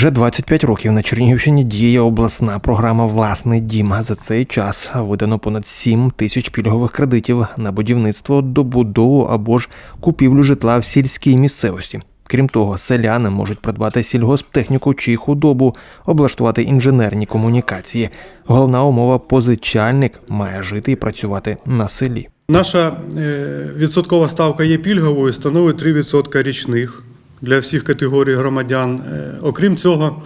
Вже 25 років на Чернігівщині діє обласна програма Власний дім. За цей час видано понад 7 тисяч пільгових кредитів на будівництво, добудову або ж купівлю житла в сільській місцевості. Крім того, селяни можуть придбати сільгосптехніку чи худобу, облаштувати інженерні комунікації. Головна умова позичальник має жити і працювати на селі. Наша е, відсоткова ставка є пільговою, становить 3% річних для всіх категорій громадян. Е, Окрім цього,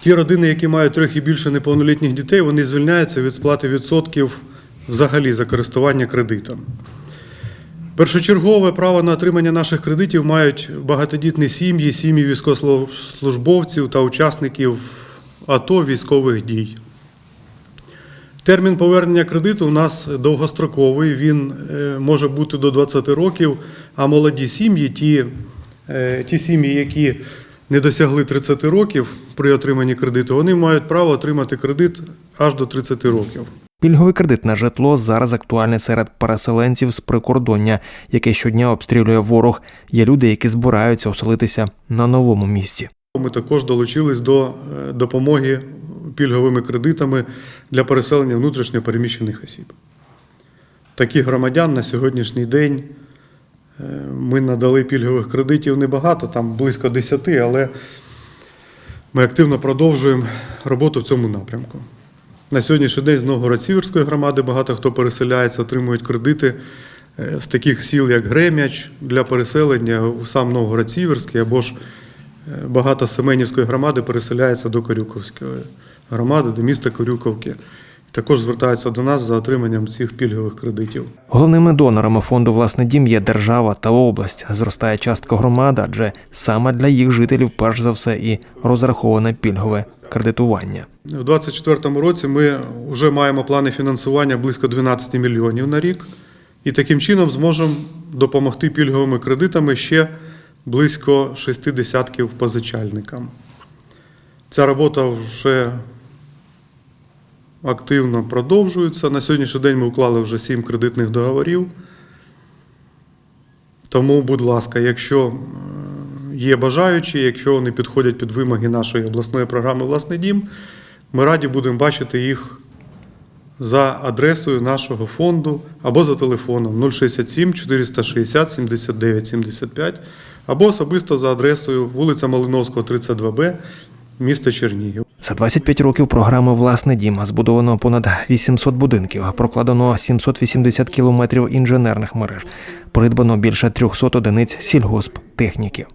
ті родини, які мають трохи більше неповнолітніх дітей, вони звільняються від сплати відсотків взагалі за користування кредитом. Першочергове право на отримання наших кредитів мають багатодітні сім'ї, сім'ї військовослужбовців та учасників АТО військових дій. Термін повернення кредиту у нас довгостроковий, він е, може бути до 20 років, а молоді сім'ї, ті, ті сім'ї, які не досягли 30 років при отриманні кредиту, вони мають право отримати кредит аж до 30 років. Пільговий кредит на житло зараз актуальний серед переселенців з прикордоння, яке щодня обстрілює ворог. Є люди, які збираються оселитися на новому місці. Ми також долучились до е, допомоги пільговими кредитами для переселення внутрішньо переміщених осіб. Таких громадян на сьогоднішній день е, ми надали пільгових кредитів небагато, там близько 10, але ми активно продовжуємо роботу в цьому напрямку. На сьогоднішній день з Новгород-Сіверської громади багато хто переселяється, отримують кредити е, з таких сіл, як Гремяч, для переселення у сам Новгород-Сіверський або ж е, багато Семенівської громади переселяється до Корюковської громади, до міста Корюковки. Також звертаються до нас за отриманням цих пільгових кредитів. Головними донорами фонду Власний дім є держава та область. Зростає частка громад, адже саме для їх жителів перш за все і розраховане пільгове кредитування. У 2024 році ми вже маємо плани фінансування близько 12 мільйонів на рік, і таким чином зможемо допомогти пільговими кредитами ще близько 6 десятків позичальникам. Ця робота вже активно продовжується. На сьогоднішній день ми уклали вже 7 кредитних договорів. Тому, будь ласка, якщо е, є бажаючі, якщо вони підходять під вимоги нашої обласної програми Власний дім, ми раді будемо бачити їх за адресою нашого фонду або за телефоном 067 460 79 75 або особисто за адресою вулиця Малиновського, 32Б, місто Чернігів. За 25 років програми Власний дім збудовано понад 800 будинків, прокладено 780 кілометрів інженерних мереж, придбано більше 300 одиниць сільгосптехніки.